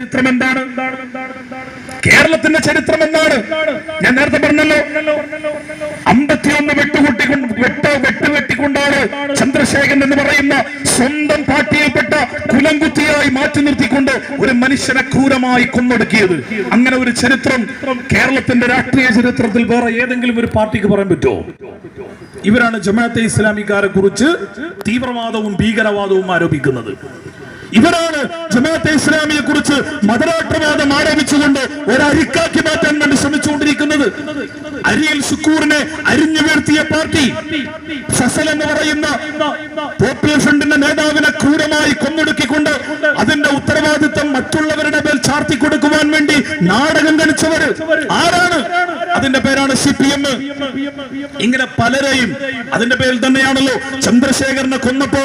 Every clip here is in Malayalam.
ചരിത്രം എന്താണ് കേരളത്തിന്റെ ചരിത്രം എന്താണ് ഞാൻ നേരത്തെ പറഞ്ഞല്ലോ. അമ്പത്തിയൊന്ന് വെട്ടുകൂട്ടി വെട്ട് വെട്ട് വെട്ടിക്കൊണ്ടാണ് ചന്ദ്രശേഖരൻ എന്ന് പറയുന്ന സ്വന്തം പാർട്ടിയിൽപ്പെട്ട കുലംകുത്തിയായി മാറ്റി നിർത്തിക്കൊണ്ട് ഒരു മനുഷ്യനെ ക്രൂരമായി കൊന്നൊടുക്കിയത്. അങ്ങനെ ഒരു ചരിത്രം കേരളത്തിന്റെ രാഷ്ട്രീയ ചരിത്രത്തിൽ വേറെ ഏതെങ്കിലും ഒരു പാർട്ടിക്ക് പറയാൻ പറ്റുമോ? ഇവരാണ് ജമാഅത്തെ ഇസ്ലാമിക്കാരെ കുറിച്ച് തീവ്രവാദവും ഭീകരവാദവും ആരോപിക്കുന്നത്. ഇവരാണ് ജമാഅത്തെ ഇസ്ലാമിയെ കുറിച്ച് മതരാഷ്ട്രവാദം ആരോപിച്ചുകൊണ്ട് ഒരരിക്കാക്കി മാറ്റാൻ വേണ്ടി ശ്രമിച്ചുകൊണ്ടിരിക്കുന്നത്. അരിയിൽ സുക്കൂറിനെ അരിഞ്ഞു വീഴ്ത്തിയ പാർട്ടി സസൽ എന്ന് പറയുന്ന പോപ്പുലർ ഫ്രണ്ടിന്റെ നേതാവിനെ ക്രൂരമായി കൊന്നൊടുക്കിക്കൊണ്ട് അതിന്റെ ഉത്തരവാദിത്വം മറ്റുള്ളവരുടെ മേൽ ചാർത്തി കൊടുക്കുവാൻ വേണ്ടി നാടകം കളിച്ചവര് ആരാണ്? അതിന്റെ പേരാണ് സി പി എം ഇങ്ങനെ പലരെയും അതിന്റെ പേരിൽ തന്നെയാണല്ലോ ചന്ദ്രശേഖരനെ കൊന്നപ്പോ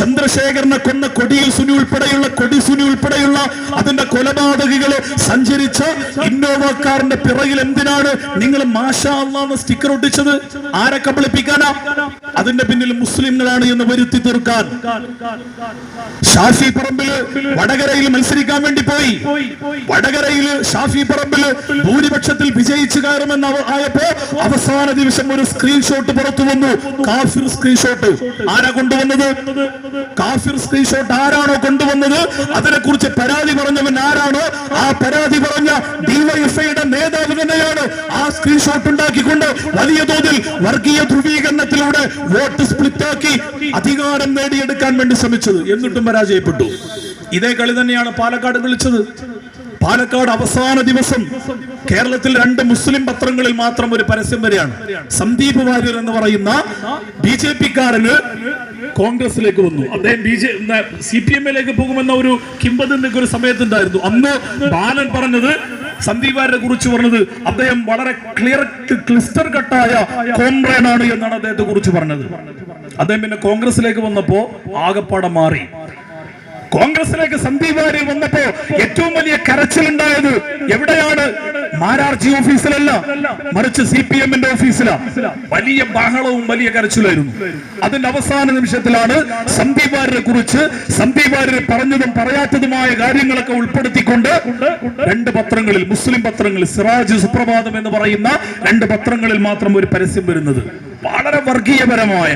ചന്ദ്രശേഖരനെ കൊന്ന കൊടിയിൽ സുനി ഉൾപ്പെടെയുള്ള കൊടി സുനി ഉൾപ്പെടെയുള്ള അതിന്റെ കൊലപാതകികളെ സഞ്ചരിച്ച ഇന്നോവക്കാരന്റെ പിറകിൽ എന്തിനാണ് നിങ്ങൾ മാഷാന്ന് സ്റ്റിക്കർ ഒട്ടിച്ചത്? ആരെ കബളിപ്പിക്കാനാ അതിന്റെ പിന്നിൽ മുസ്ലിങ്ങളാണ് എന്ന് വരുത്തി തീർക്കാൻ. ഷാഫി പറമ്പിൽ വടകരയിൽ മത്സരിക്കാൻ വേണ്ടി പോയി. വടകരയിൽ ഷാഫി പറമ്പിൽ ഭൂരിപക്ഷത്തിൽ വിജയിച്ചു കയറുമെന്ന് അവ- ആയപ്പോ അവസാന ദിവസം ഒരു സ്ക്രീൻഷോട്ട് പുറത്തു വന്നു. കാഫിർ സ്ക്രീൻഷോട്ട് ആരാ കൊണ്ടുവന്നത്? കാഫിർ സ്ക്രീൻഷോട്ട് ആരാണോ കൊണ്ടുവന്നത്? അതിനെ കുറിച്ച് പരാതി പറഞ്ഞവൻ ആരാണോ? ആ പരാതി പറഞ്ഞ ഡിവൈഎഫ്ഐയുടെ നേതാവ് തന്നെയാണ്. ആ സ്ക്രീൻഷോട്ട് ഉണ്ടാക്കിക്കൊണ്ട് വലിയ തോതിൽ വർഗീയ ധ്രുവീകരണത്തിലൂടെ വോട്ട് സ്പ്ലിറ്റാക്കി അധികാരം നേടിയെടുക്കാൻ വേണ്ടി ശ്രമിച്ചത്. എന്നിട്ടും പരാജയപ്പെട്ടു. ഇതേ കളി തന്നെയാണ് പാലക്കാട് കളിച്ചത്. പാലക്കാട് അവസാന ദിവസം കേരളത്തിൽ രണ്ട് മുസ്ലിം പത്രങ്ങളിൽ മാത്രം ഒരു പരസ്യം വരെയാണ് സന്ദീപ് വാര്യർ എന്ന് പറയുന്ന ബി ജെ പിക്കാരന് കോൺഗ്രസിലേക്ക് വന്നു. അദ്ദേഹം ബി ജെ സി പി എമ്മിലേക്ക് പോകുമെന്ന ഒരു കിംബദന്തിക്ക് ഒരു സമയത്തുണ്ടായിരുന്നു. അന്ന് ബാലൻ പറഞ്ഞത് സന്ദീപ് വാര്യരെ കുറിച്ച് പറഞ്ഞത് അദ്ദേഹം വളരെ ക്ലിയർ ക്ലിസ്റ്റർ കട്ടായ കോൺഗ്രേഡാണ് എന്നാണ് അദ്ദേഹത്തെ കുറിച്ച് പറഞ്ഞത്. അദ്ദേഹം പിന്നെ കോൺഗ്രസിലേക്ക് വന്നപ്പോ ആകപ്പാടെ മാറി. കോൺഗ്രസിലേക്ക് സന്ദീപ് വാര്യർ വന്നപ്പോ ഏറ്റവും വലിയ കരച്ചിലുണ്ടായത് എവിടെയാണ്? മാരാർജി ഓഫീസിലല്ല മറിച്ച് സി പി എമ്മിന്റെ ഓഫീസിലാണ് വലിയ ബഹളവും വലിയ കരച്ചിലായിരുന്നു. അതിന്റെ അവസാന നിമിഷത്തിലാണ് സന്ദീപ് വാര്യരെ കുറിച്ച് സന്ദീപ് വാര്യർ പറഞ്ഞതും പറയാത്തതുമായ കാര്യങ്ങളൊക്കെ ഉൾപ്പെടുത്തിക്കൊണ്ട് രണ്ട് പത്രങ്ങളിൽ മുസ്ലിം പത്രങ്ങളിൽ സിറാജ് സുപ്രഭാതം എന്ന് പറയുന്ന രണ്ട് പത്രങ്ങളിൽ മാത്രം ഒരു പരസ്യം വരുന്നത്. വളരെ വർഗീയപരമായ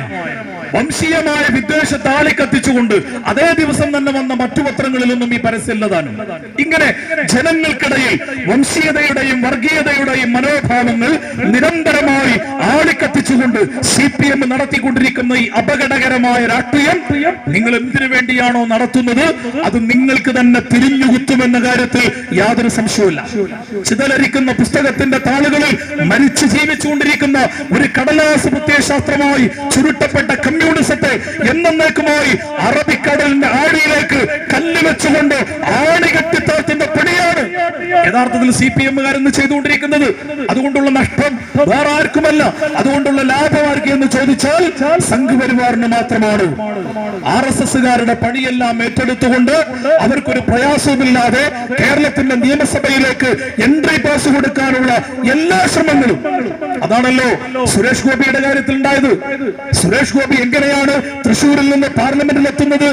വംശീയമായ വിദ്വേഷ താളി കത്തിച്ചുകൊണ്ട് അതേ ദിവസം തന്നെ വന്ന മറ്റു പത്രങ്ങളിലൊന്നും ഈ പരസ്യമില്ലതാനും ഇങ്ങനെ ജനങ്ങൾക്കിടയിൽ വംശീയതയുടെയും വർഗീയതയുടെയും മനോഭാവങ്ങൾ നിരന്തരമായി ആളിക്കത്തിച്ചുകൊണ്ട് സി പി എം നടത്തിക്കൊണ്ടിരിക്കുന്ന ഈ അപകടകരമായ രാഷ്ട്രീയം നിങ്ങൾ എന്തിനു വേണ്ടിയാണോ നടത്തുന്നത്? അത് നിങ്ങൾക്ക് തന്നെ തിരിഞ്ഞുകുത്തുമെന്ന കാര്യത്തിൽ യാതൊരു സംശയവുമില്ല. ചിതലരിക്കുന്ന പുസ്തകത്തിന്റെ താളുകളിൽ മരിച്ചു ജീവിച്ചുകൊണ്ടിരിക്കുന്ന ഒരു കടലാസ് പ്രത്യയശാസ്ത്രമായി ചുരുട്ടപ്പെട്ട കമ്മ്യൂണിസത്തെ എന്നേക്കുമായി അറബിക്കടലിന്റെ ആഴിയിലേക്ക് കല്ല് വെച്ചുകൊണ്ട് ആണി കെട്ടിത്താത്തിന്റെ പണിയാണ്. യഥാർത്ഥത്തിൽ സി പി എമ്മുകാരെന്ന് ചെയ്തുകൊണ്ടിരിക്കുന്നത്. അതുകൊണ്ടുള്ള നഷ്ടം വേറെ ആർക്കുമല്ല അതുകൊണ്ടുള്ള ലാഭം ആർക്ക് എന്ന് ചോദിച്ചാൽ സംഘപരിവാറിന് മാത്രമാണ്. ആർ എസ് എസുകാരുടെ പണിയെല്ലാം ഏറ്റെടുത്തുകൊണ്ട് അവർക്കൊരു പ്രയാസവുമില്ലാതെ കേരളത്തിന്റെ നിയമസഭയിലേക്ക് എൻട്രി പാസ് കൊടുക്കാനുള്ള എല്ലാ ശ്രമങ്ങളും. അതാണല്ലോ സുരേഷ് ഗോപിയുടെ കാര്യത്തിൽ ഉണ്ടായത് സുരേഷ് ഗോപി എങ്ങനെയാണ് തൃശൂരിൽ നിന്ന് പാർലമെന്റിൽ എത്തുന്നത്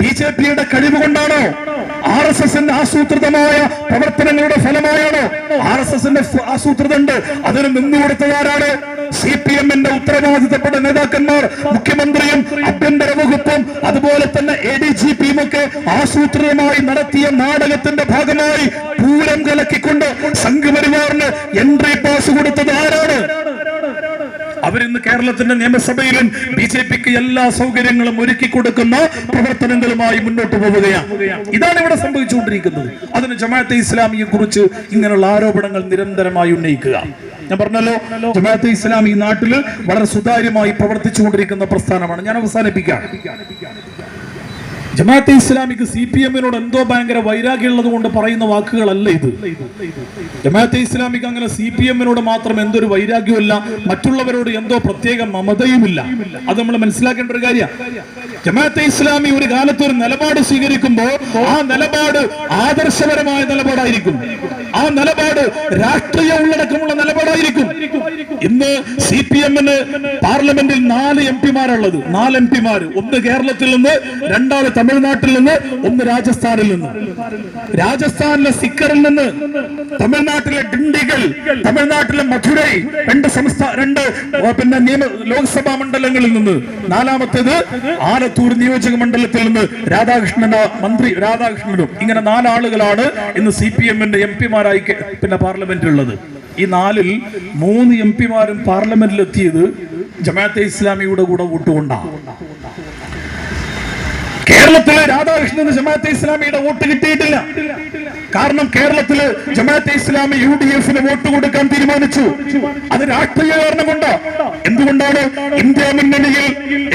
ബി ജെ പിയുടെ കഴിവ് കൊണ്ടാണോ? ആർ എസ് എസിന്റെ ആസൂത്രിതമായ പ്രവർത്തനങ്ങളുടെ ഫലമായാണോ? ആർ എസ് എസിന്റെ ആസൂത്രിത ഉണ്ട് അതിന് നിന്നുകൊടുത്തതാരാണ് സി പി എമ്മിന്റെ ഉത്തരവാദിത്തപ്പെട്ട നേതാക്കന്മാർ മുഖ്യമന്ത്രിയും ആഭ്യന്തര വകുപ്പും അതുപോലെ തന്നെ എ ഡി ജി പിയും ഒക്കെ ആസൂത്രിതമായി നടത്തിയ നാടകത്തിന്റെ ഭാഗമായി പൂരം കലക്കിക്കൊണ്ട് സംഘപരിവാറിന് എൻട്രി പാസ് കൊടുത്തത് ആരാണ്? അവരിന്ന് കേരളത്തിന്റെ നിയമസഭയിലും ബി ജെ പിക്ക് എല്ലാ സൗകര്യങ്ങളും ഒരുക്കി കൊടുക്കുന്ന പ്രവർത്തനങ്ങളുമായി മുന്നോട്ട് പോവുകയാണ്. ഇതാണ് ഇവിടെ സംഭവിച്ചുകൊണ്ടിരിക്കുന്നത്. അതിന് ജമാഅത്തെ ഇസ്ലാമിയെ കുറിച്ച് ഇങ്ങനെയുള്ള ആരോപണങ്ങൾ നിരന്തരമായി ഉന്നയിക്കുക. ഞാൻ പറഞ്ഞല്ലോ ജമാഅത്തെ ഇസ്ലാം ഈ നാട്ടിൽ വളരെ സുതാര്യമായി പ്രവർത്തിച്ചുകൊണ്ടിരിക്കുന്ന പ്രസ്ഥാനമാണ്. ഞാൻ അവസാനിപ്പിക്കാം. ജമാഅത്തെ ഇസ്ലാമിക്ക് സി പി എമ്മിനോട് എന്തോ ഭയങ്കര വൈരാഗ്യമുള്ളത് കൊണ്ട് പറയുന്ന വാക്കുകളല്ല ഇത്. ജമാഅത്തെ ഇസ്ലാമിക്ക് അങ്ങനെ സി പി എമ്മിനോട് മാത്രം എന്തൊരു വൈരാഗ്യമില്ല മറ്റുള്ളവരോട് എന്തോ പ്രത്യേക മമതയുമില്ല. അത് നമ്മൾ മനസ്സിലാക്കേണ്ട ഒരു കാര്യമാണ് ജമാഅത്തെ ഇസ്ലാമി ഒരു കാലത്ത് ഒരു നിലപാട് സ്വീകരിക്കുമ്പോൾ ആ നിലപാട് ആദർശപരമായ നിലപാടായിരിക്കും. ആ നിലപാട് രാഷ്ട്രീയ ഉള്ളടക്കമുള്ള നിലപാടായിരിക്കും. ഇന്ന് സി പി എമ്മിന് പാർലമെന്റിൽ നാല് എം പിമാരുള്ളത്. നാല് എം പിമാര്. ഒന്ന് കേരളത്തിൽ നിന്ന് രണ്ടാൾ തമിഴ്നാട്ടിൽ നിന്ന് ഒന്ന് രാജസ്ഥാനിൽ നിന്ന്. രാജസ്ഥാനിലെ സിക്കറിൽ നിന്ന് തമിഴ്നാട്ടിലെ ഡിണ്ടിഗൽ തമിഴ്നാട്ടിലെ മധുരൈ രണ്ട് സംസ്ഥാന രണ്ട് പിന്നെ നിയമ ലോക്സഭാ മണ്ഡലങ്ങളിൽ നിന്ന്. നാലാമത്തേത് ആലത്തൂർ നിയോജക മണ്ഡലത്തിൽ നിന്ന് രാധാകൃഷ്ണൻ മന്ത്രി രാധാകൃഷ്ണനും. ഇങ്ങനെ നാലാളുകളാണ് ഇന്ന് സി പി എമ്മിന്റെ എം പിമാരായി പിന്നെ പാർലമെന്റിലുള്ളത് ഈ നാലിൽ മൂന്ന് എം പിമാരും പാർലമെന്റിലെത്തിയത് ജമാഅത്തെ ഇസ്ലാമിയുടെ കൂടെ വോട്ടുകൊണ്ടാണ്. കേരളത്തിലെ രാധാകൃഷ്ണന് ജമാഅത്തെ ഇസ്ലാമിയുടെ വോട്ട് കിട്ടിയിട്ടില്ല. കാരണം കേരളത്തിൽ ജമാഅത്തെ ഇസ്ലാമി യു ഡി എഫിന് വോട്ട് കൊടുക്കാൻ തീരുമാനിച്ചു. അത് രാഷ്ട്രീയ കാരണം കൊണ്ട്. എന്തുകൊണ്ടാണ് ഇന്ത്യ മുന്നണിയിൽ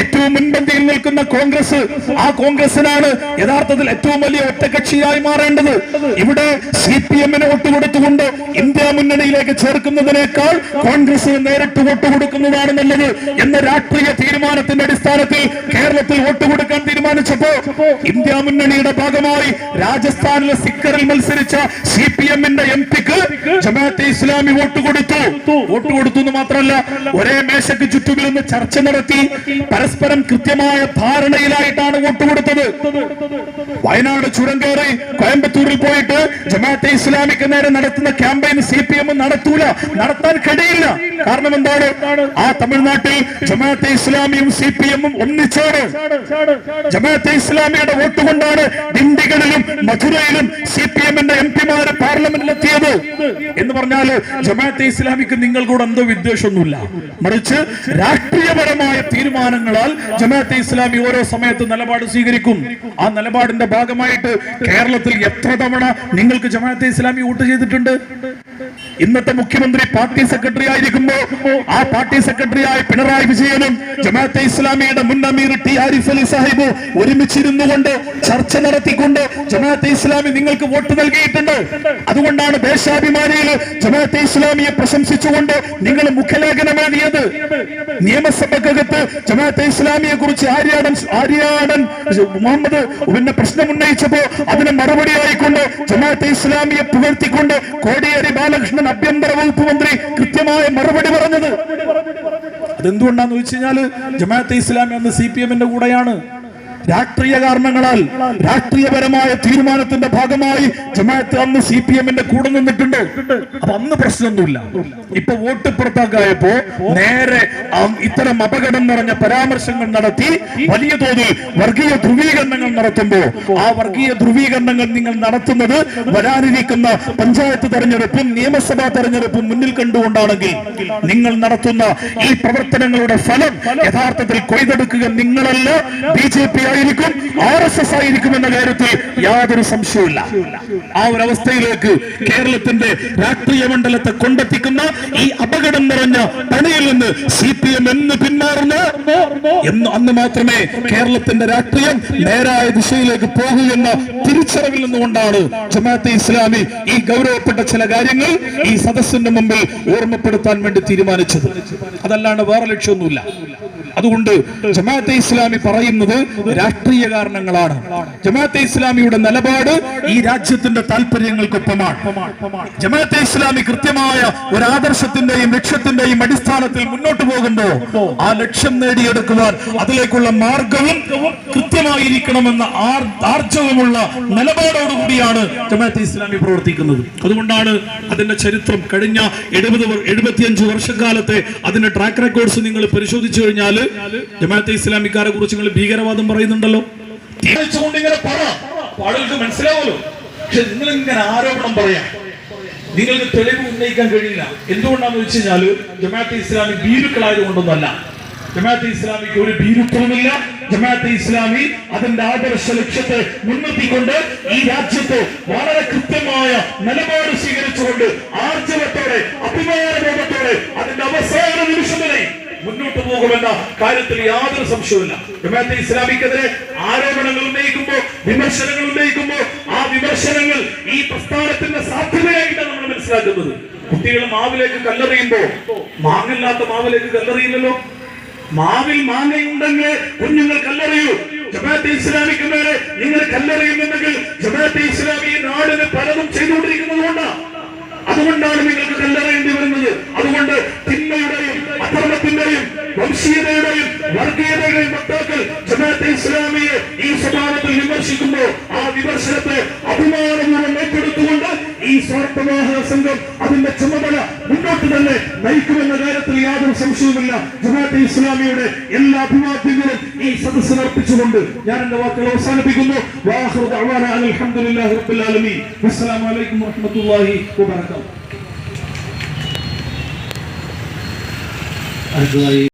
ഏറ്റവും മുൻപന്തിയിൽ നിൽക്കുന്ന കോൺഗ്രസ് ആ കോൺഗ്രസിനാണ് യഥാർത്ഥത്തിൽ ഏറ്റവും വലിയ ഒറ്റകക്ഷിയായി മാറേണ്ടത്. ഇവിടെ സി പി എമ്മിന് വോട്ട് കൊടുത്തുകൊണ്ട് ഇന്ത്യ മുന്നണിയിലേക്ക് ചേർക്കുന്നതിനേക്കാൾ കോൺഗ്രസ് നേരിട്ട് വോട്ട് കൊടുക്കുന്നതാണ് നല്ലത് എന്ന രാഷ്ട്രീയ തീരുമാനത്തിന്റെ അടിസ്ഥാനത്തിൽ കേരളത്തിൽ വോട്ട് കൊടുക്കാൻ തീരുമാനിച്ചപ്പോ ഇന്ത്യ മുന്നണിയുടെ ഭാഗമായി രാജസ്ഥാനിലെ സിക്കറിൽ മത്സരിച്ച സി പി എമ്മിന്റെ എം പിക്ക് ജമാഅത്തെ ഇസ്ലാമി വോട്ട് കൊടുത്തു. വോട്ട് കൊടുത്തു എന്ന് മാത്രമല്ല ഒരേ മേശയ്ക്ക് ചുറ്റുമിരുന്ന് ചർച്ച നടത്തി പരസ്പരം കൃത്യമായ ധാരണയിലായിട്ടാണ് വോട്ട് കൊടുത്തത്. വയനാട് ചുരം കയറി കോയമ്പത്തൂരിൽ പോയിട്ട് ജമാഅത്തെ ഇസ്ലാമിക്ക് നേരെ നടത്തുന്ന ക്യാമ്പയിൻ സി പി എം നടത്തൂല നടത്താൻ കഴിയില്ല. കാരണം എന്താണ്? ആ തമിഴ്നാട്ടിൽ ജമാഅത്തെ ഇസ്ലാമിയും സി പി എമ്മും ഒന്നിച്ചാണ്. ജമാഅത്തെ ഇസ്ലാമിയുടെ വോട്ട് കൊണ്ടാണ് ഡിണ്ടികളിലും മധുരയിലും സി പി എമ്മിന്റെ എം പിമാരെ പാർലമെന്റിലെത്തിയത്. എന്ന് പറഞ്ഞാൽ ജമാഅത്തെ ഇസ്ലാമിക്ക് നിങ്ങൾ കൂടെ എന്തോ വിദ്വേഷമൊന്നുമില്ല. മറിച്ച് രാഷ്ട്രീയപരമായ തീരുമാനങ്ങളാൽ ജമാഅത്തെ ഇസ്ലാമി ഓരോ സമയത്ത് നിലപാട് സ്വീകരിക്കും. ആ നിലപാടിന്റെ ഭാഗമായിട്ട് കേരളത്തിൽ എത്ര തവണ നിങ്ങൾക്ക് ജമാഅത്തെ ഇസ്ലാമി വോട്ട് ചെയ്തിട്ടുണ്ട്? ഇന്നത്തെ മുഖ്യമന്ത്രി പാർട്ടി സെക്രട്ടറി ആയിരിക്കുമ്പോ ആ പാർട്ടി സെക്രട്ടറി സെക്രട്ടറിയായ പിണറായി വിജയനും ജമാഅത്തെ ഇസ്ലാമിയുടെ മുൻ അമീർ ടി ആരിഫ് അലി സാഹിബ് ഒരുമിച്ചിരുന്നു കൊണ്ട് ചർച്ച നടത്തിക്കൊണ്ട് ജമാഅത്തെ ഇസ്ലാമി നിങ്ങൾക്ക് വോട്ട് നൽകിയിട്ടുണ്ട്. അതുകൊണ്ടാണ് ദേശാഭിമാനിയിൽ ജമാഅത്തെ ഇസ്ലാമിയെ പ്രശംസിച്ചുകൊണ്ട് നിങ്ങൾ മുഖലേഖനം എഴുതിയത് നിയമസഭക്കകത്ത് ജമാഅത്തെ ഇസ്ലാമിയെ കുറിച്ച് ആര്യാടൻ ആര്യാടൻ മുഹമ്മദ് പിന്നെ പ്രശ്നം ഉന്നയിച്ചപ്പോ അതിന് മറുപടി ആയിക്കൊണ്ട് ജമാഅത്തെ ഇസ്ലാമിയെ പുകഴ്ത്തിക്കൊണ്ട് കോടിയേരി ബാലകൃഷ്ണൻ ആഭ്യന്തര വകുപ്പ് മന്ത്രി കൃത്യമായ മറുപടി പറഞ്ഞത്. അതെന്തുകൊണ്ടാന്ന് വെച്ച് കഴിഞ്ഞാൽ ജമാഅത്തെ ഇസ്ലാമി അന്ന് സി പി എമ്മിന്റെ കൂടെയാണ്. രാഷ്ട്രീയ കാരണങ്ങളാൽ രാഷ്ട്രീയപരമായ തീരുമാനത്തിന്റെ ഭാഗമായി ജമാഅത്ത് അന്ന് സി പി എമ്മിന്റെ കൂടെ നിന്നിട്ടുണ്ട്. അപ്പൊ അന്ന് പ്രശ്നമൊന്നുമില്ല. ഇപ്പൊ വോട്ട് പുറത്താക്കായപ്പോ നേരെ ഇത്തരം അപകടം നിറഞ്ഞ പരാമർശങ്ങൾ നടത്തി വലിയ തോതിൽ വർഗീയ ധ്രുവീകരണങ്ങൾ നടത്തുമ്പോ ആ വർഗീയ ധ്രുവീകരണങ്ങൾ നിങ്ങൾ നടത്തുന്നത് വരാനിരിക്കുന്ന പഞ്ചായത്ത് തെരഞ്ഞെടുപ്പും നിയമസഭാ തെരഞ്ഞെടുപ്പും മുന്നിൽ കണ്ടുകൊണ്ടാണെങ്കിൽ നിങ്ങൾ നടത്തുന്ന ഈ പ്രവർത്തനങ്ങളുടെ ഫലം യഥാർത്ഥത്തിൽ കൊയ്തെടുക്കുക നിങ്ങളല്ല ബി ജെ പി ആയിരിക്കും ആർ എസ് എസ് ആയിരിക്കും എന്ന കാര്യത്തിൽ യാതൊരു സംശയമില്ല ആ ഒരു അവസ്ഥയിലേക്ക് കേരളത്തിന്റെ രാഷ്ട്രീയ മണ്ഡലത്തെ കൊണ്ടെത്തിക്കുന്ന ഈ അപകടം നിറഞ്ഞ പണിയിൽ നിന്ന് സി പി എം എന്ന് പിന്മാറുന്നു എന്ന് അന്ന് മാത്രമേ കേരളത്തിന്റെ രാഷ്ട്രീയം നേരായ ദിശയിലേക്ക് പോകൂ എന്ന തിരിച്ചറിവിൽ നിന്നുകൊണ്ടാണ് ജമാഅത്തെ ഇസ്ലാമി ഈ ഗൗരവപ്പെട്ട ചില കാര്യങ്ങൾ ഈ സദസ്സിന്റെ മുമ്പിൽ ഓർമ്മപ്പെടുത്താൻ വേണ്ടി തീരുമാനിച്ചത്. അതല്ലാണ്ട് വേറെ ലക്ഷ്യമൊന്നുമില്ല. അതുകൊണ്ട് ജമാഅത്തെ ഇസ്ലാമി പറയുന്നത് രാഷ്ട്രീയ കാരണങ്ങളാണ്. ജമാഅത്തെ ഇസ്ലാമിയുടെ നിലപാട് ഈ രാജ്യത്തിന്റെ താല്പര്യങ്ങൾക്കൊപ്പമാണ്. ജമാഅത്തെ ഇസ്ലാമി കൃത്യമായ ഒരു ആദർശത്തിന്റെയും ലക്ഷ്യത്തിന്റെയും അടിസ്ഥാനത്തിൽ മുന്നോട്ട് പോകുമ്പോ ആ ലക്ഷ്യം നേടിയെടുക്കുവാൻ അതിലേക്കുള്ള മാർഗവും കൃത്യമായിരിക്കണമെന്ന ആർ- ആർജവമുള്ള നിലപാടോടുകൂടിയാണ് ജമാഅത്തെ ഇസ്ലാമി പ്രവർത്തിക്കുന്നത്. അതുകൊണ്ടാണ് അതിന്റെ ചരിത്രം കഴിഞ്ഞ എഴുപത് എഴുപത്തിയഞ്ച് വർഷക്കാലത്തെ അതിന്റെ ട്രാക്ക് റെക്കോർഡ്സ് നിങ്ങൾ പരിശോധിച്ചു കഴിഞ്ഞാൽ ജമാഅത്തെ ഇസ്ലാമിക്കാരെ കുറിച്ച് നിങ്ങൾ ഭീകരവാദം പറയുന്നുണ്ടല്ലോ. ആളുകൾക്ക് മനസ്സിലാവുമല്ലോ. പക്ഷെ നിങ്ങൾ ഇങ്ങനെ ആരോപണം പറയാം നിങ്ങൾക്ക് തെളിവ് ഉന്നയിക്കാൻ കഴിയില്ല. എന്തുകൊണ്ടാന്ന് വെച്ച് കഴിഞ്ഞാൽ ജമാഅത്തെ ഇസ്ലാമി ഭീരുക്കളായത് കൊണ്ടൊന്നല്ല ജമാഅത്തെ ഇസ്ലാമിക്ക് ഒരു ഭീരുത്വമില്ല ജമാഅത്തെ ഇസ്ലാമി അതിന്റെ ആദർശ ലക്ഷ്യത്തെ മുൻനിർത്തിക്കൊണ്ട് ഈ രാജ്യത്ത് വളരെ കൃത്യമായ നിലപാട് സ്വീകരിച്ചുകൊണ്ട് ആർജവത്തോടെ അഭിമാനബോധത്തോടെ അതിന്റെ അവസാന നിമിഷം വരെ മുന്നോട്ട് പോകുമെന്ന കാര്യത്തിൽ യാതൊരു സംശയവുമില്ല. ജമാഅത്തെ ഇസ്ലാമിക്കെതിരെ ആരോപണങ്ങൾ ഉന്നയിക്കുമ്പോൾ വിമർശനങ്ങൾ ഉന്നയിക്കുമ്പോൾ ആ വിമർശനങ്ങൾ ഈ പ്രസ്ഥാനത്തിന്റെ സാധ്യതയായിട്ടാണ് നമ്മൾ മനസ്സിലാക്കുന്നത്. കുട്ടികൾ മാവിലേക്ക് കല്ലെറിയുമ്പോൾ മാങ്ങില്ലാത്ത മാവിലേക്ക് കല്ലെറിയില്ലല്ലോ. മാവിൽ മാങ്ങയുണ്ടെങ്കിൽ കുഞ്ഞുങ്ങൾ കല്ലെറിയൂ. ജമാഅത്തെ ഇസ്ലാമിക്ക് മേലെ നിങ്ങൾ കല്ലെറിയുന്നുണ്ടെങ്കിൽ ജമാഅത്തെ ഇസ്ലാമി ഈ നാടിന് പലതും ചെയ്തുകൊണ്ടിരിക്കുന്നത് കൊണ്ടാണ് അതുകൊണ്ടാണ് നിങ്ങൾക്ക് കല്ലെറിയേണ്ടി വരുന്നത് അതുകൊണ്ട് തിന്മയുടെയും അധർമ്മത്തിന്റെയും വംശീയതയുടെയും വർഗീയതയുടെയും വക്താക്കൾ ജമാഅത്തെ ഇസ്ലാമിയെ ഈ സ്വഭാവത്തിൽ വിമർശിക്കുമ്പോൾ ആ വിമർശനത്തെ അഭിമാനപൂർവം ഏറ്റെടുത്തുകൊണ്ട് ഈ സ്വാർത്ഥവാഹക സംഘം അതിന്റെ ചുമതല മുന്നോട്ട് തന്നെ നയിക്കുമെന്ന കാര്യത്തിൽ യാതൊരു സംശയവുമില്ല. ജമാഅത്തെ ഇസ്ലാമിയുടെ എല്ലാ അഭിവാദ്യങ്ങളും ഈ സദസ്സിൽ അർപ്പിച്ചുകൊണ്ട് ഞാൻ എന്റെ വാക്കുകൾ അവസാനിപ്പിക്കുന്നു. റബ്ബിൽ ആലമീൻ. അസ്സലാമു അലൈക്കും അടുത്തതായി